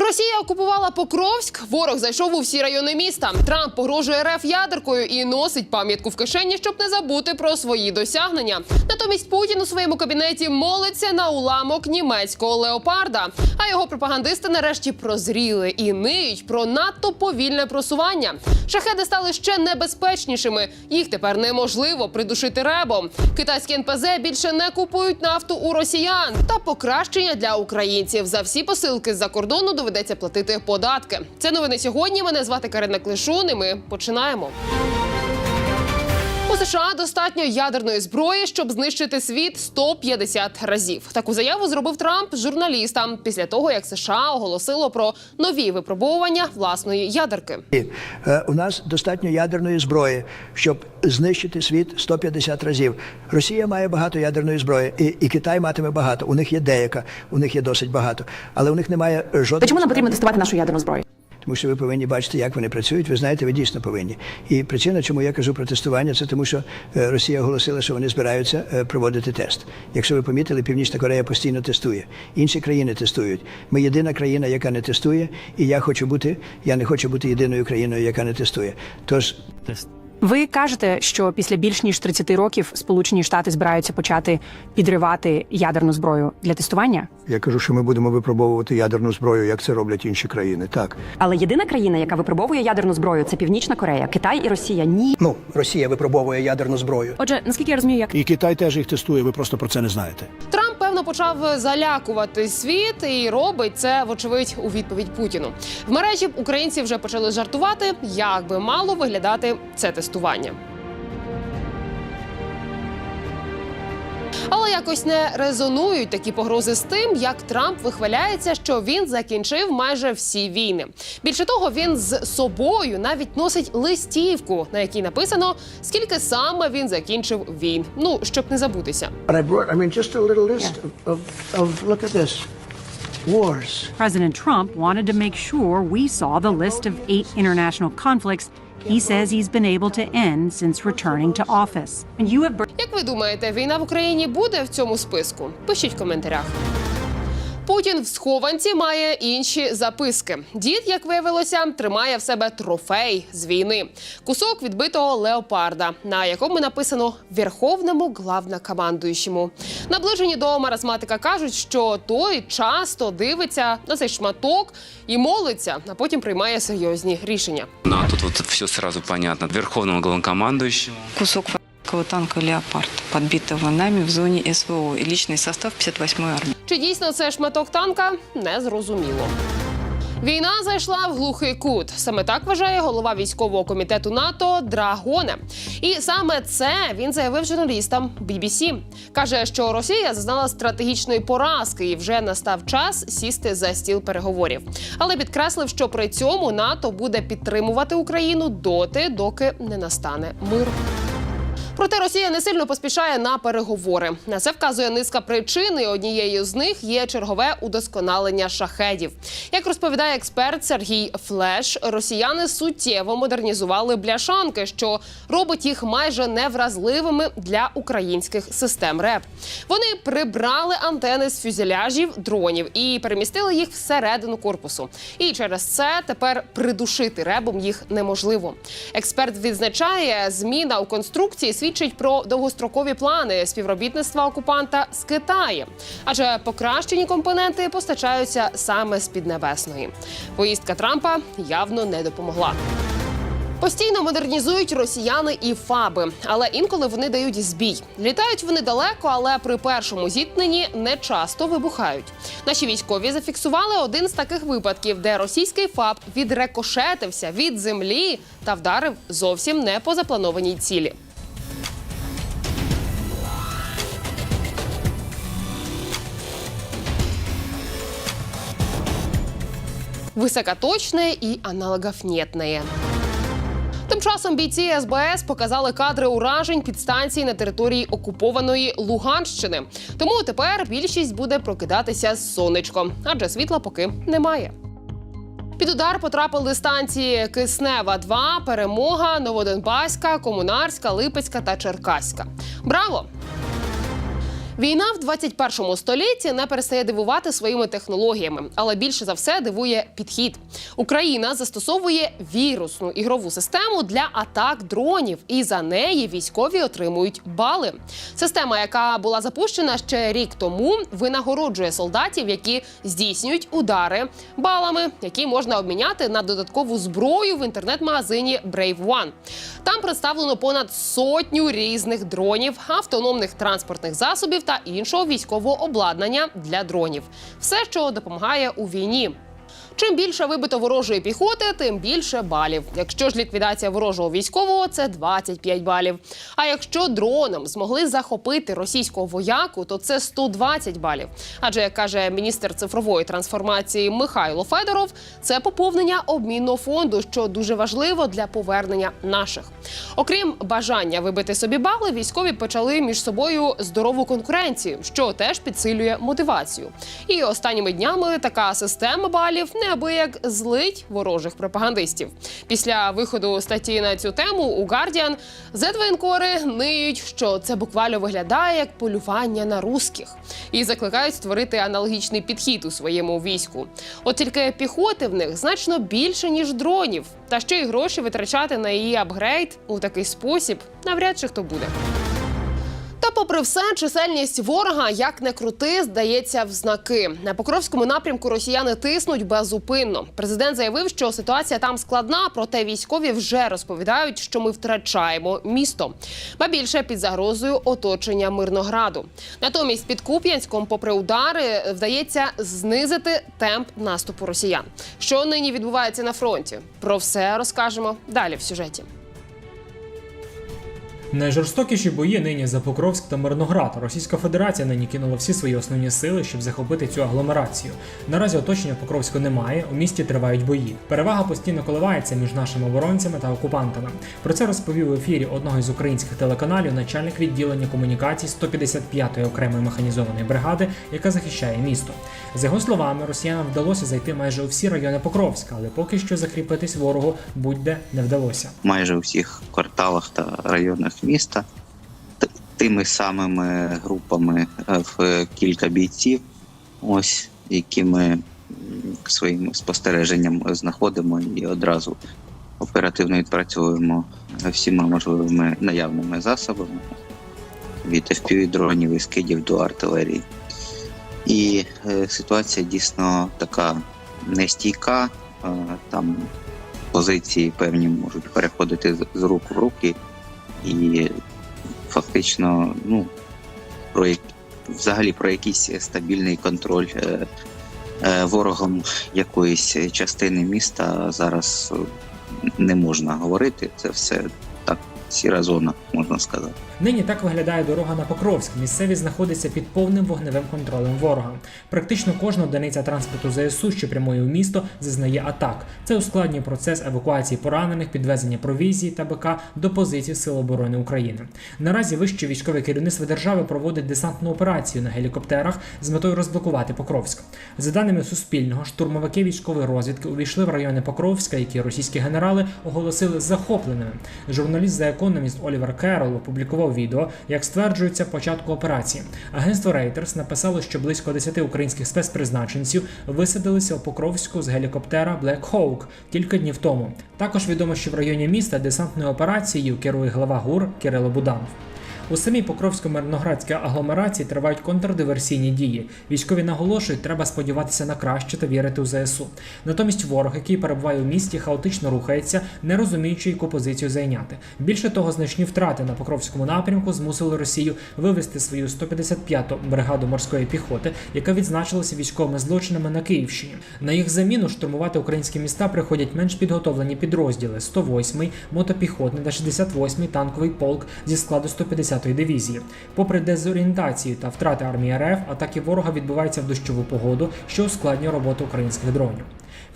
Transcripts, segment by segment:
Росія окупувала Покровськ. Ворог зайшов у всі райони міста. Трамп погрожує РФ ядеркою і носить пам'ятку в кишені, щоб не забути про свої досягнення. Натомість Путін у своєму кабінеті молиться на уламок німецького леопарда. А його пропагандисти нарешті прозріли і ниють про надто повільне просування. Шахеди стали ще небезпечнішими. Їх тепер неможливо придушити ребом. Китайські НПЗ більше не купують нафту у росіян. Та покращення для українців за всі посилки з-за кордону доведеться платити податки. Це новини сьогодні. Мене звати Карина Клишун. і Ми починаємо. У США достатньо ядерної зброї, щоб знищити світ 150 разів. Таку заяву зробив Трамп журналістам після того, як США оголосило про нові випробовування власної ядерки. Е, У нас достатньо ядерної зброї, щоб знищити світ 150 разів. Росія має багато ядерної зброї, і, і Китай матиме багато. У них є деяка, у них є досить багато, але у них немає жодної. То чому нам потрібно тестувати нашу ядерну зброю? Тому що ви повинні бачити, як вони працюють. Ви знаєте, ви дійсно повинні. І причина, чому я кажу про тестування, це тому, що е, Росія оголосила, що вони збираються е, проводити тест. Якщо ви помітили, Північна Корея постійно тестує. Інші країни тестують. Ми єдина країна, яка не тестує, і я хочу бути. Я не хочу бути єдиною країною, яка не тестує. Тож Ви кажете, що після більш ніж 30 років Сполучені Штати збираються почати підривати ядерну зброю для тестування. я кажу, що ми будемо випробовувати ядерну зброю, як це роблять інші країни. Так Але єдина країна, яка випробовує ядерну зброю, це Північна Корея. Китай і Росія ні. ну Росія випробовує ядерну зброю. Отже, наскільки я розумію, як І Китай теж їх тестує, ви просто про це не знаєте. Трамп певно почав залякувати світ і робить це вочевидь у відповідь Путіну. В мережі українці вже почали жартувати, як би мало виглядати це тестування. Але якось не резонують такі погрози з тим, як Трамп вихваляється, що він закінчив майже всі війни. Більше того, він з собою навіть носить листівку, на якій написано, скільки саме він закінчив війн. Ну щоб не забутися. Wars. President Trump wanted to make sure we saw the list of eight international conflicts he says he's been able to end since returning to office. And you have Як ви думаєте, війна в Україні буде в цьому списку? Пишіть в коментарях. Путін в схованці має інші записки. Дід, як виявилося, тримає в себе трофей з війни. Кусок відбитого леопарда, на якому написано Верховному главнокомандуючому. Наближені до маразматика кажуть, що той часто дивиться на цей шматок і молиться, а потім приймає серйозні рішення. Ну, а тут вот все сразу понятно. Верховному главнокомандующему. кусок танка «Леопард», подбитого нами в зоне СВО и личный состав 58-й армии. Чи дійсно це шматок танка? Не зрозуміло. Війна зайшла в глухий кут. Саме так вважає голова військового комітету НАТО Драгоне. І саме це він заявив журналістам BBC. каже, що Росія зазнала стратегічної поразки і вже настав час сісти за стіл переговорів. Але підкреслив, що при цьому НАТО буде підтримувати Україну доти, доки не настане мир. Проте Росія не сильно поспішає на переговори. На це вказує низка причин. і Однією з них є чергове удосконалення шахедів. Як розповідає експерт Сергій Флеш, росіяни суттєво модернізували бляшанки, що робить їх майже невразливими для українських систем РЕП. Вони прибрали антени з фюзеляжів дронів і перемістили їх всередину корпусу. І через це тепер придушити ребом їх неможливо. Експерт відзначає, зміна у конструкції свідчить про довгострокові плани співробітництва окупанта з Китаєм, адже покращені компоненти постачаються саме з Піднебесної. Поїздка Трампа явно не допомогла. Постійно модернізують росіяни і фаби, але інколи вони дають збій. Літають вони далеко, але при першому зіткненні не часто вибухають. Наші військові зафіксували один з таких випадків, де російський фаб відрекошетився від землі та вдарив зовсім не по запланованій цілі. Високоточне і аналогофнетне. Тим часом бійці СБС показали кадри уражень підстанцій на території окупованої Луганщини. Тому тепер більшість буде прокидатися з сонечком, адже світла поки немає. Під удар потрапили станції Киснева 2 Перемога, Новодонбаська, Комунарська, Липецька та Черкаська. Браво! Війна в 21 столітті не перестає дивувати своїми технологіями, але більше за все дивує підхід. Україна застосовує вірусну ігрову систему для атак дронів, і за неї військові отримують бали. Система, яка була запущена ще рік тому, винагороджує солдатів, які здійснюють удари балами, які можна обміняти на додаткову зброю в інтернет-магазині Brave One. Там представлено понад сотню різних дронів, автономних транспортних засобів та іншого військового обладнання для дронів. Все, що допомагає у війні. Чим більше вибито ворожої піхоти, тим більше балів. Якщо ж ліквідація ворожого військового, це 25 балів. А якщо дроном змогли захопити російського вояку, то це 120 балів. Адже як каже міністр цифрової трансформації Михайло Федоров, це поповнення обмінного фонду, що дуже важливо для повернення наших. Окрім бажання вибити собі бали, військові почали між собою здорову конкуренцію, що теж підсилює мотивацію. І останніми днями така система балів неабияк злить ворожих пропагандистів. Після виходу статті на цю тему у Guardian зетвоєнкори ниють, що це буквально виглядає як полювання на русських, і закликають створити аналогічний підхід у своєму війську. От тільки піхоти в них значно більше ніж дронів, та ще й гроші витрачати на її апгрейд у такий спосіб навряд чи хто буде. Та, попри все, чисельність ворога, як не крути, здається в знаки. На Покровському напрямку росіяни тиснуть безупинно. Президент заявив, що ситуація там складна, проте військові вже розповідають, що ми втрачаємо місто. Ба більше під загрозою оточення Мирнограду. Натомість під Куп'янськом, попри удари, вдається знизити темп наступу росіян. Що нині відбувається на фронті? Про все розкажемо далі в сюжеті. Найжорстокіші бої нині за Покровськ та Мирноград. Російська Федерація нині кинула всі свої основні сили, щоб захопити цю агломерацію. Наразі оточення Покровську немає. У місті тривають бої. Перевага постійно коливається між нашими оборонцями та окупантами. Про це розповів в ефірі одного із українських телеканалів начальник відділення комунікацій 155-ї окремої механізованої бригади, яка захищає місто. За його словами, росіянам вдалося зайти майже у всі райони Покровська, але поки що закріпитись ворогу будь-де не вдалося. майже у всіх кварталах та районах міста тими самими групами е, в кілька бійців, ось які ми своїм спостереженням знаходимо і одразу оперативно відпрацьовуємо всіма можливими наявними засобами від FPV дронів і скидів до артилерії. І е, ситуація дійсно така нестійка. Е, там позиції певні можуть переходити з- рук в руки, і фактично, ну, про взагалі про якийсь стабільний контроль е, ворогом якоїсь частини міста зараз не можна говорити. Це все сіра зона, можна сказати. Нині так виглядає дорога на Покровськ. Місцевість знаходиться під повним вогневим контролем ворога. Практично кожна одиниця транспорту ЗСУ, що прямує у місто, зазнає атак. Це ускладнює процес евакуації поранених, підвезення провізії та БК до позицій Сил оборони України. Наразі вище військове керівництво держави проводить десантну операцію на гелікоптерах з метою розблокувати Покровськ. За даними Суспільного, штурмовики військової розвідки увійшли в райони Покровська, які російські генерали оголосили захопленими. Журналіст The Economist Олівер Керол опублікував відео, як стверджується початку операції. Агентство Reuters написало, що близько 10 українських спецпризначенців висадилися у Покровську з гелікоптера Black Hawk кілька днів тому. Також відомо, що в районі міста десантною операцією керує глава ГУР Кирило Буданов. У самій Покровсько-Мирноградській агломерації тривають контрдиверсійні дії. Військові наголошують, треба сподіватися на краще та вірити у ЗСУ. Натомість ворог, який перебуває у місті, хаотично рухається, не розуміючи, яку позицію зайняти. Більше того, значні втрати на Покровському напрямку змусили Росію вивести свою 155-ту бригаду морської піхоти, яка відзначилася військовими злочинами на Київщині. На їх заміну штурмувати українські міста приходять менш підготовлені підрозділи 108-й мотопіхотний та 68-й танковий полк зі складу 150 10-ї дивізії. Попри дезорієнтацію та втрати армії РФ, атаки ворога відбуваються в дощову погоду, що ускладнює роботу українських дронів.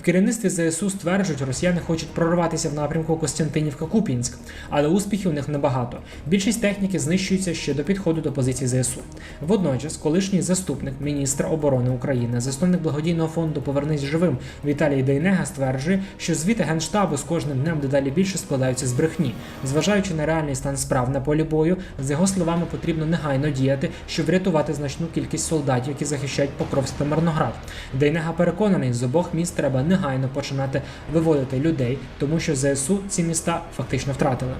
В керівництві ЗСУ стверджують, росіяни хочуть прорватися в напрямку Костянтинівка-Купінськ, але успіхів у них небагато. Більшість техніки знищується ще до підходу до позицій ЗСУ. Водночас, колишній заступник міністра оборони України, засновник благодійного фонду Повернись живим Віталій Дейнега стверджує, що звіти генштабу з кожним днем дедалі більше складаються з брехні. Зважаючи на реальний стан справ на полі бою, з його словами потрібно негайно діяти, щоб врятувати значну кількість солдатів, які захищають Покровськ та Мирноград. Дейнега переконаний, з обох міст треба негайно починати виводити людей, тому що ЗСУ ці міста фактично втратили.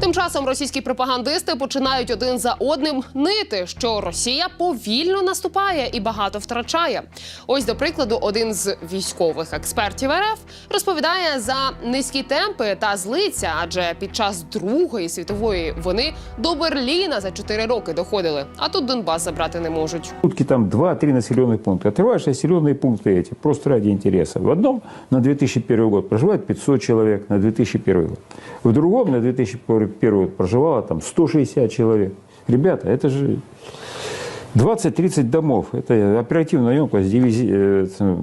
Тим часом російські пропагандисти починають один за одним нити, що Росія повільно наступає і багато втрачає. Ось до прикладу, один з військових експертів РФ розповідає за низькі темпи та злиться, адже під час Другої світової вони до Берліна за 4 роки доходили, а тут Донбас забрати не можуть. сутки там 2-3 населенных пункта. Отрываешь населенные пункты эти, просто ради интереса. В одном на 2001 год проживает 500 человек, на 2001 год. В другом на 2001 год проживало там 160 человек. Ребята, это же 20-30 домов. Это оперативная емкость, дивизия, э,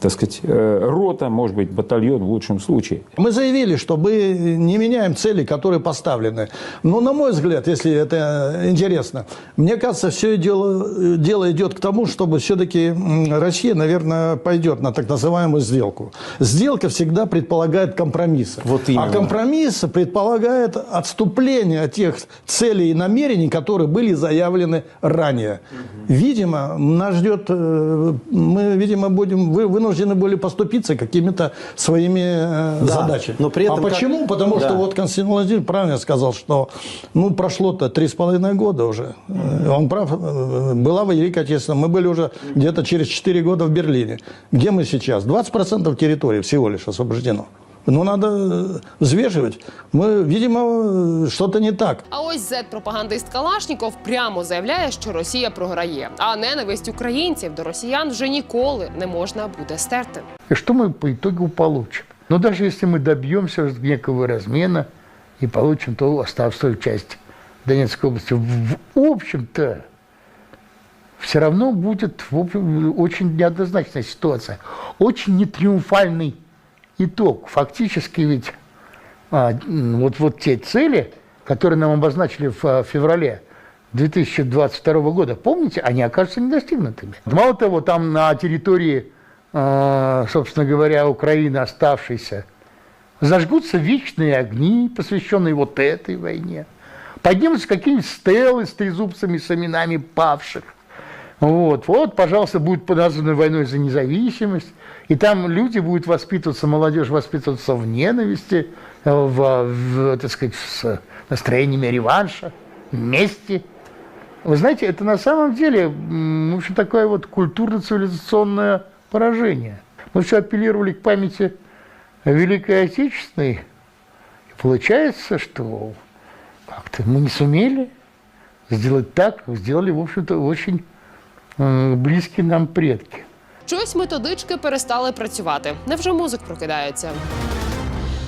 так сказать, э, рота, может быть, батальон в лучшем случае. Мы заявили, что мы не меняем цели, которые поставлены. Но, на мой взгляд, если это интересно, мне кажется, все дело, дело идет к тому, чтобы все-таки Россия, наверное, пойдет на так называемую сделку. Сделка всегда предполагает компромиссы. Вот именно. А компромисс предполагает отступление от тех целей и намерений, которые были заявлены ранее. Видимо, нас ждет, э, мы, видимо, будем вы вынуждены были поступиться какими-то своими э, задачами. но при этом а как- почему? Потому Да. что вот Константин Владимирович правильно сказал, что ну, прошло-то три с половиной года уже. Он прав. э, Была Великая Отечественная. Мы были уже где-то через 4 года в Берлине. Где мы сейчас? 20% территории всего лишь освобождено. Ну, надо э, взвешивать. Мы, видимо, э, что-то не так. А ось зет-пропагандист Калашніков прямо заявляє, що Росія програє, а ненависть українців до росіян вже ніколи не можна буде стерти. И что мы по итогу получим? Но даже если мы добьемся некого размена и получим ту оставшую часть Донецкой области, в, в общем-то, все равно будет в общем, очень неоднозначная ситуация. Очень нетриумфальный итог. Фактически ведь а, вот, вот те цели, которые нам обозначили в а, феврале 2022 года, помните, они окажутся недостигнутыми. Мало того, там на территории, а, собственно говоря, Украины оставшейся, зажгутся вечные огни, посвященные вот этой войне. Поднимутся какие-нибудь стелы с трезубцами, с именами павших. Вот, вот, пожалуйста, будет названа войной за независимость. И там люди будут воспитываться, молодежь воспитываться в ненависти, в, в, так сказать, с настроениями реванша, мести. Вы знаете, это на самом деле, в общем, такое вот культурно-цивилизационное поражение. Мы все апеллировали к памяти Великой Отечественной. И получается, что как-то мы не сумели сделать так, сделали, в общем-то, очень э, близкие нам предки. Щось методички перестали працювати. Невже мозок прокидається?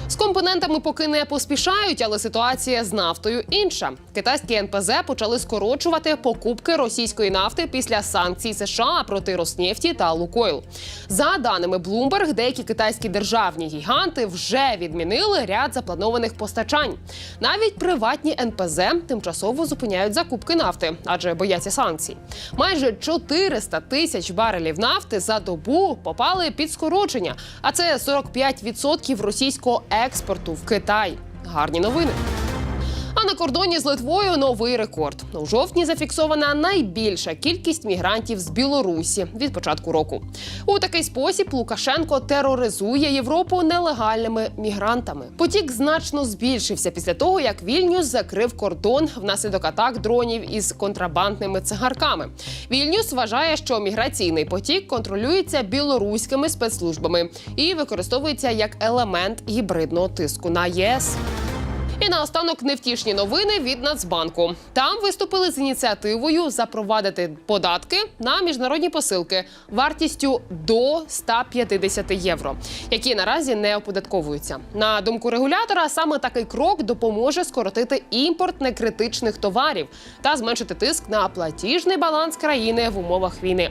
З компонентами поки не поспішають, але ситуація з нафтою інша. Китайські НПЗ почали скорочувати покупки російської нафти після санкцій США проти Роснефті та Лукойл. За даними Bloomberg, деякі китайські державні гіганти вже відмінили ряд запланованих постачань. Навіть приватні НПЗ тимчасово зупиняють закупки нафти, адже бояться санкцій. Майже 400 тисяч барелів нафти за добу попали під скорочення, а це 45% російського експорту в Китай. Гарні новини. А на кордоні з Литвою новий рекорд. У жовтні зафіксована найбільша кількість мігрантів з Білорусі від початку року. У такий спосіб Лукашенко тероризує Європу нелегальними мігрантами. Потік значно збільшився після того, як Вільнюс закрив кордон внаслідок атак дронів із контрабандними цигарками. Вільнюс вважає, що міграційний потік контролюється білоруськими спецслужбами і використовується як елемент гібридного тиску на ЄС. І наостанок невтішні новини від Нацбанку. Там виступили з ініціативою запровадити податки на міжнародні посилки вартістю до 150 євро, які наразі не оподатковуються. На думку регулятора, саме такий крок допоможе скоротити імпорт некритичних товарів та зменшити тиск на платіжний баланс країни в умовах війни.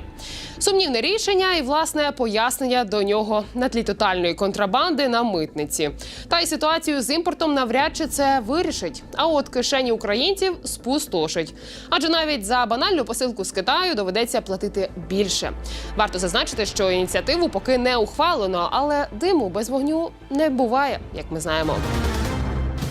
Сумнівне рішення і власне пояснення до нього на тлі тотальної контрабанди на митниці. Та й ситуацію з імпортом навряд чи це вирішить. А от кишені українців спустошить. Адже навіть за банальну посилку з Китаю доведеться платити більше. Варто зазначити, що ініціативу поки не ухвалено, але диму без вогню не буває, як ми знаємо.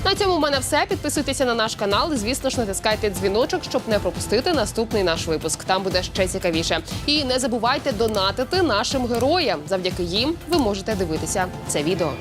На цьому в мене все. Підписуйтеся на наш канал. і, Звісно ж, натискайте дзвіночок, щоб не пропустити наступний наш випуск. Там буде ще цікавіше. І не забувайте донатити нашим героям. Завдяки їм ви можете дивитися це відео.